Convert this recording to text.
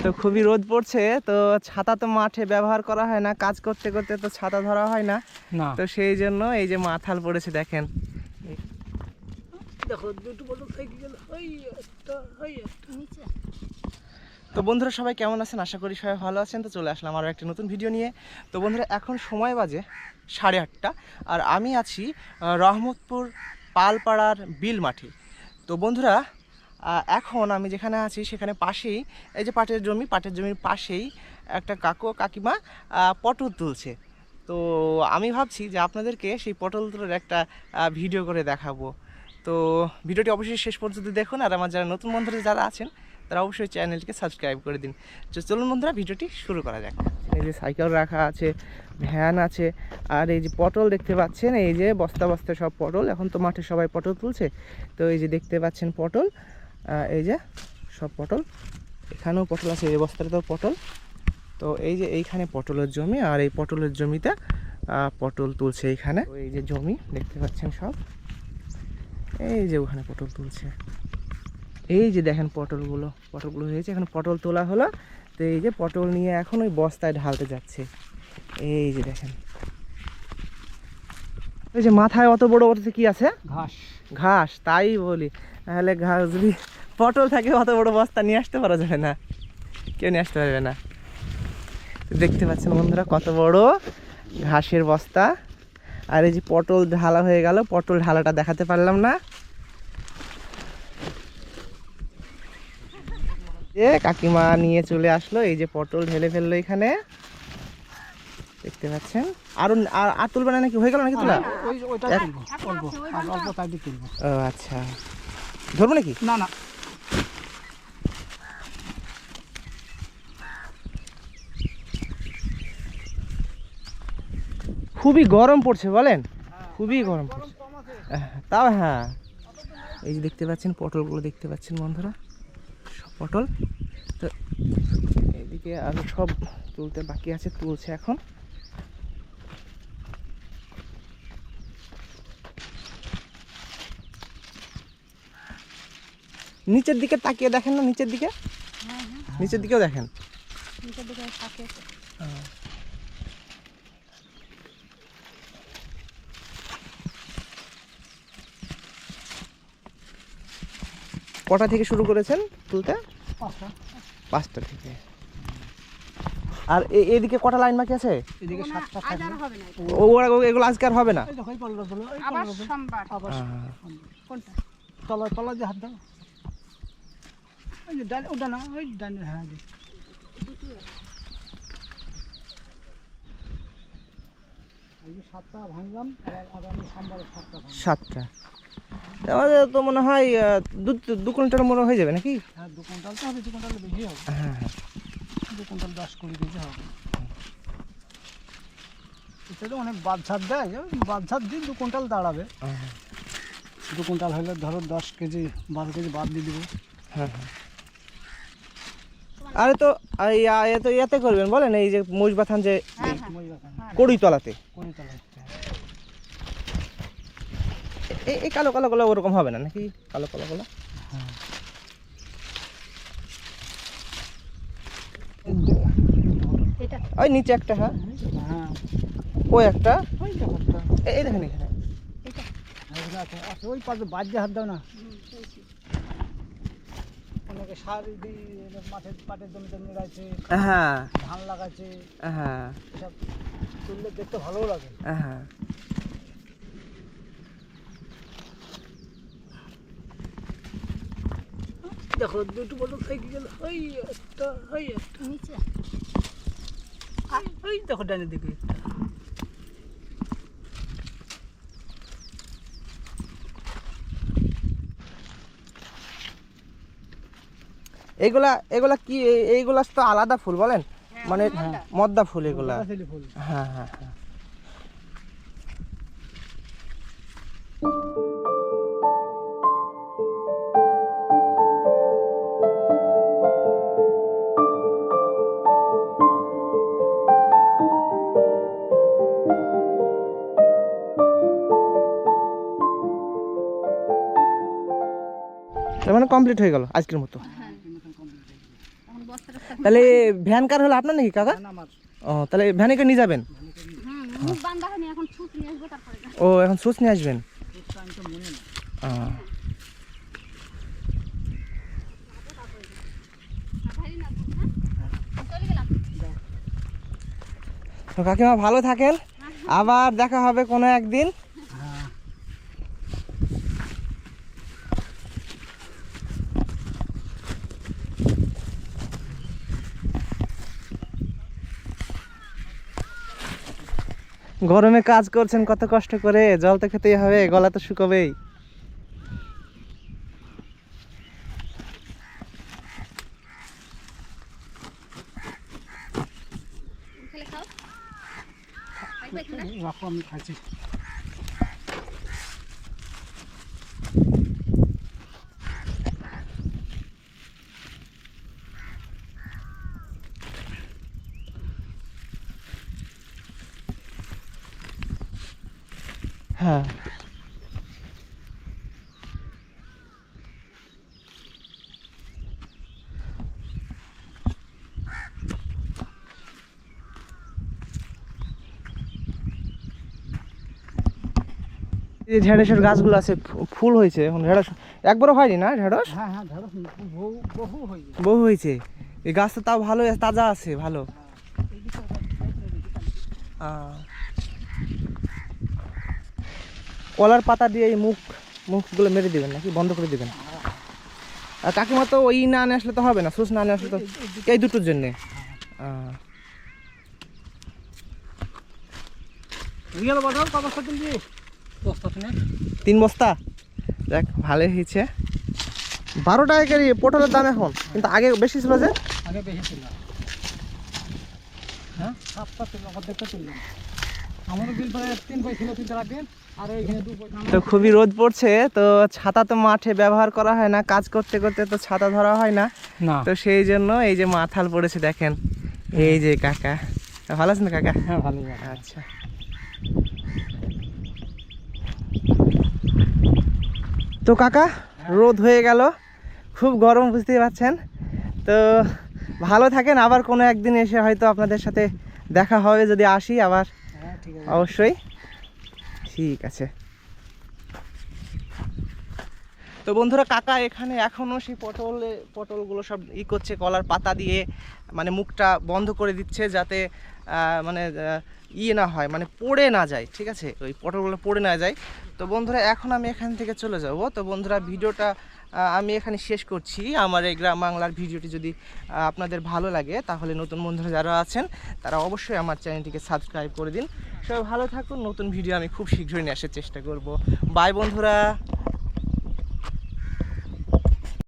তো খুবই রোদ পড়ছে তো ছাতা তো মাঠে ব্যবহার করা হয় না কাজ করতে করতে তো ছাতা ধরা হয় না। না। তো সেই জন্য এই যে মাথাল পড়েছে দেখেন। তো বন্ধুরা সবাই কেমন আছেন? আশা করি সবাই ভালো আছেন। তো চলে আসলাম আরও একটা নতুন ভিডিও নিয়ে। তো বন্ধুরা এখন সময় বাজে সাড়ে আটটা আর আমি আছি রহমতপুর পালপাড়ার বিল মাঠে তো বন্ধুরা এখন আমি যেখানে আছি সেখানে পাশেই, এই যে পাটের জমি, পাটের জমির পাশেই একটা কাকু কাকিমা পটল তুলছে। তো আমি ভাবছি যে আপনাদেরকে সেই পটল তোলার একটা ভিডিও করে দেখাবো। তো ভিডিওটি অবশ্যই শেষ পর্যন্ত দেখুন আর আমার যারা নতুন বন্ধুরা যারা আছেন, তারা অবশ্যই চ্যানেলটিকে সাবস্ক্রাইব করে দিন। তো চলুন বন্ধুরা, ভিডিওটি শুরু করা যাক। এই যে সাইকেল রাখা আছে, ভ্যান আছে, আর এই যে পটল দেখতে পাচ্ছেন, এই যে বস্তা বস্তা সব পটল। এখন তো মাঠে সবাই পটল তুলছে। তো এই যে দেখতে পাচ্ছেন পটল। এই যে সব পটল। এখানেও পটল আছে এই বস্তাটাতেও পটল। তো এই যে এইখানে পটলের জমি আর এই পটলের জমিতে পটল তুলছে এইখানে এই যে জমি দেখতে পাচ্ছেন সব। এই যে ওখানে পটল তুলছে। এই যে দেখেন পটলগুলো পটলগুলো হয়েছে। এখন পটল তোলা হলো। তো এই যে পটল নিয়ে এখন ওই বস্তায় ঢালতে যাচ্ছে। এই যে দেখেন। এই যে মাথায় অত বড় ওটাতে কি আছে? ঘাস। ঘাস তাই বলি। তাহলে ঘাস যদি পটল থাকে অত বড় বস্তা নিয়ে আসতে পারা যাবে না। কেউ নিয়ে আসতে পারবে না। দেখতে পাচ্ছেন বন্ধুরা কত বড় ঘাসের বস্তা। আর এই যে পটল ঢালা হয়ে গেল পটল ঢালাটা দেখাতে পারলাম না। এ কাকিমা নিয়ে চলে আসলো এই যে পটল ঢেলে ফেলল এখানে। দেখতে পাচ্ছেন? আরও আর তুলবে না নাকি? হয়ে গেল নাকি তোলা? ও আচ্ছা। ধরবো নাকি? না না। খুবই গরম পড়ছে বলেন? খুবই গরম পড়ছে। তাও হ্যাঁ। এই যে দেখতে পাচ্ছেন পটলগুলো দেখতে পাচ্ছেন বন্ধুরা। সব পটল। তো এদিকে আরও সব তুলতে বাকি আছে তুলছে এখন। নিচের দিকে তাকিয়ে দেখেন না নিচের দিকে? নিচের দিকেও দেখেন। নিচের দিকে থাকে কটা থেকে শুরু করেছেন তুলতে? পাঁচটা। থেকে। আর এ- এদিকে কটা লাইন বাকি আছে? এদিকে সাতটা থাকবে। এগুলো আজকে আর হবে না? আবার সোমবার। কোনটা? তলা তলা দিয়ে হাত দাও। ওই যে ডান ওটা না ওই ডান হ্যাঁ সাতটা ভাঙলাম আগামী সোমবারে সাতটা সাতটা। আমাদের তো মনে হয় দু দু কুইন্টাল মনে হয়ে যাবে নাকি? হ্যাঁ দু কুইন্টাল তো হবে দু কুইন্টাল বেশি হবে। হ্যাঁ হ্যাঁ। দু কুইন্টাল দশ কুড়ি কেজি হবে। অনেক বাদ ছাড় দেয় ওই বাদ ছাড় দিন দু কুইন্টাল দাঁড়াবে। হ্যাঁ, দু কুইন্টাল হলে ধরো দশ কেজি বারো কেজি বাদ দিয়ে দেবো। হ্যাঁ হ্যাঁ। আরে তো এ তো ইয়াতে করবেন বলেন এই যে মুজ বাথান যে হ্যাঁ হ্যাঁ। মই রাখা কড়ুই তলাতে এই এই কালো কালো গুলো ওরকম হবে না নাকি? কালো কালো গুলো হ্যাঁ ওই নিচে একটা হ্যাঁ? হ্যাঁ। ওই একটা। ওই এই দেখেন এখানে। ওই পাশে বাদ দিয়ে হাত দাও না। অনেকে সার দিই মাঠের পাটের জমিতে নিড়াইছে হ্যাঁ। ধান লাগাচ্ছে হ্যাঁ। এসব তুললে দেখতে ভালোও লাগে। হ্যাঁ। দেখো দুটো বড় থেকে গেল? ওই একটা ওই একটা। নিচে। ওই দেখো ডানের দিকে একটা। এগুলা এগুলা কি এই- এইগুলা তো আলাদা ফুল বলেন? হ্যাঁ, মানে মদ্দা। মদ্দা ফুল এগুলা। হ্যাঁ হ্যাঁ হ্যাঁ। তার মানে কমপ্লিট হয়ে গেল আজকের মতো। হ্যাঁ তাহলে ভ্যান কার হলো আপনার নাকি কাকা? ও তাহলে ভ্যানে করে নিয়ে যাবেন। ও এখন সুচ নিয়ে আসবেন? তো কাকিমা ভালো থাকেন। আবার দেখা হবে কোনো একদিন হ্যাঁ গরমে কাজ করছেন কত কষ্ট করে। জল তো খেতেই হবে গলা তো শুকোবেই। খেলে খাও। খাইবে এখানে? রাখো আমি খাইছি হ্যাঁ এই ঢেঁড়সের গাছগুলো আছে ফুল হয়েছে এখন ঢেঁড়স একবারও হয়নি না ঢেঁড়স? হ্যাঁ হ্যাঁ বহু হয়ে হয়েছে। এই গাছটা তাও ভালো তাজা আছে ভালো। কলার পাতা দিয়ে এই মুখ মুখগুলো মেরে দিবেন নাকি? বন্ধ করে দিবেন? আর কাকিমা তো ওই না আনে আসলে তো হবে না সুস না আনে আসলে তো এই দুটোর জন্যে। বাজার কত বস্তা শুনে তিন বস্তা? দেখ ভালোই হয়েছে। বারো টাকা কেজি পটলের দাম এখন কিন্তু আগে বেশি ছিল যে? আগে বেশি ছিল। হ্যাঁ? সাতটা ছিল অর্ধেকটা ছিল। আমারও বিল তিন ছিল তো খুবই রোদ পড়ছে তো ছাতা তো মাঠে ব্যবহার করা হয় না কাজ করতে করতে তো ছাতা ধরা হয় না। না। তো সেই জন্য এই যে মাথাল পড়েছে দেখেন। এই যে কাকা। ভালো আছেন কাকা? হ্যাঁ ভালো আচ্ছা। তো কাকা রোদ হয়ে গেল। খুব গরম বুঝতেই পারছেন তো ভালো থাকেন। আবার কোনো একদিন এসে হয়তো আপনাদের সাথে দেখা হবে যদি আসি আবার। হ্যাঁ অবশ্যই। ঠিক আছে। তো বন্ধুরা, কাকা এখানে এখনও সেই পটল, পটলগুলো সব ই করছে, কলার পাতা দিয়ে মানে মুখটা বন্ধ করে দিচ্ছে যাতে মানে ইয়ে না হয় মানে পড়ে না যায়, ঠিক আছে? ওই পটলগুলো পড়ে না যায়। তো বন্ধুরা, এখন আমি এখান থেকে চলে যাব। তো বন্ধুরা, ভিডিওটা আমি এখানে শেষ করছি। আমার এই গ্রাম বাংলার ভিডিওটি যদি আপনাদের ভালো লাগে, তাহলে নতুন বন্ধুরা যারা আছেন, তারা অবশ্যই আমার চ্যানেলটিকে সাবস্ক্রাইব করে দিন। সবাই ভালো থাকুন। নতুন ভিডিও আমি খুব শীঘ্রই নিয়ে আসার চেষ্টা করব। বাই বন্ধুরা!